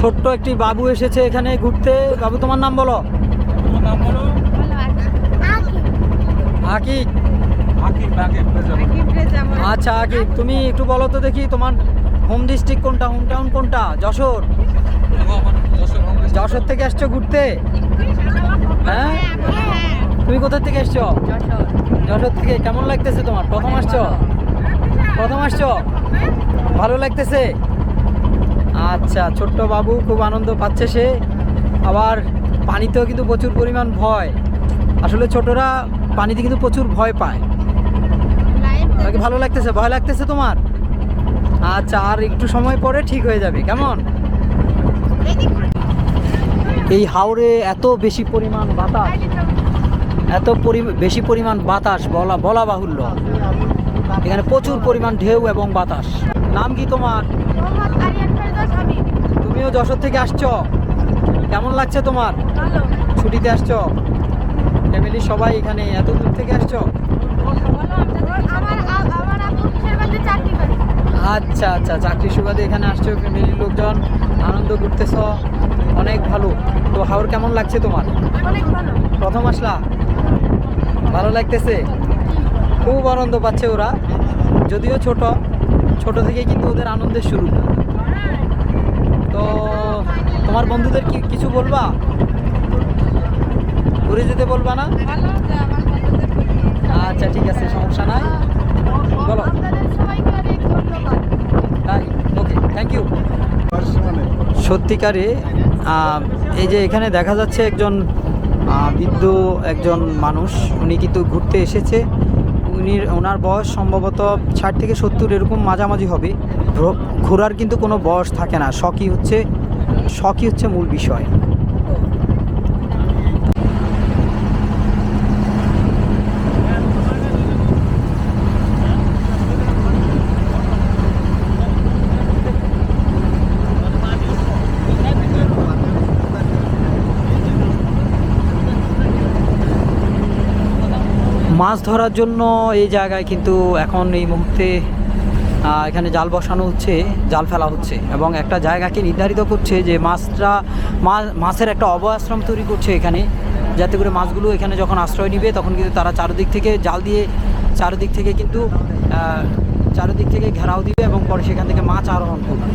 ছোট্ট একটি বাবু এসেছে এখানে ঘুরতে। বাবু তোমার নাম বলো? তোমার নাম বলো? আকিক আকিব আকিব আচ্ছা আকিব তুমি একটু বলো তো দেখি তোমার হোম ডিস্ট্রিক্ট কোনটা? হোম টাউন কোনটা? যশোর? যশোর থেকে আসছো ঘুরতে? হ্যাঁ? তুমি কোথা থেকে এসছো যশোর থেকে। কেমন লাগতেছে তোমার? প্রথম আসছো? প্রথম আসছো? ভালো লাগতেছে? আচ্ছা ছোট্ট বাবু খুব আনন্দ পাচ্ছে সে। আবার পানিতেও কিন্তু প্রচুর পরিমাণ ভয়। আসলে ছোটরা পানিতে কিন্তু প্রচুর ভয় পায়। তোমাকে ভালো লাগতেছে? ভয় লাগতেছে তোমার? আচ্ছা আর একটু সময় পরে ঠিক হয়ে যাবে। কেমন? এই হাওড়ে এত বেশি পরিমাণ বাতাস। এত বেশি পরিমাণ বাতাস, বলা বলা বাহুল্য। এখানে প্রচুর পরিমাণ ঢেউ এবং বাতাস। নাম কি তোমার? তুমিও যশোর থেকে আসছো? কেমন লাগছে তোমার? ছুটিতে আসছো? ফ্যামিলি সবাই এখানে এত দূর থেকে আসছো? আচ্ছা আচ্ছা চাকরি সুবাদে এখানে আসছো ফ্যামিলির লোকজন আনন্দ করতেছ অনেক ভালো। তো হাওড় কেমন লাগছে তোমার? প্রথম আসলা? ভালো লাগতেছে? খুব আনন্দ পাচ্ছে ওরা। যদিও ছোট ছোট থেকে কিন্তু ওদের আনন্দের শুরু। তো তোমার বন্ধুদের কি কিছু বলবা? ঘুরে যেতে বলবা না? আচ্ছা ঠিক আছে সমস্যা নাই। বলো। তাই ওকে থ্যাংক ইউ সত্যিকারে এই যে এখানে দেখা যাচ্ছে একজন বৃদ্ধ একজন মানুষ উনি কিন্তু ঘুরতে এসেছে। উনি ওনার বয়স সম্ভবত ষাট থেকে সত্তর এরকম মাঝামাঝি হবে। ঘোরার কিন্তু কোনো বয়স থাকে না। শখই হচ্ছে শখই হচ্ছে মূল বিষয়। মাছ ধরার জন্য এই জায়গায় কিন্তু এখন এই মুহূর্তে এখানে জাল বসানো হচ্ছে, জাল ফেলা হচ্ছে এবং একটা জায়গাকে নির্ধারিত করছে যে মাছটা মাছের একটা অভয় আশ্রম তৈরি করছে এখানে, যাতে করে মাছগুলো এখানে যখন আশ্রয় নিবে তখন কিন্তু তারা চারিদিক থেকে জাল দিয়ে, চারিদিক থেকে কিন্তু চারিদিক থেকে ঘেরাও দিবে এবং পরে সেখান থেকে মাছ আরোহণ করবে।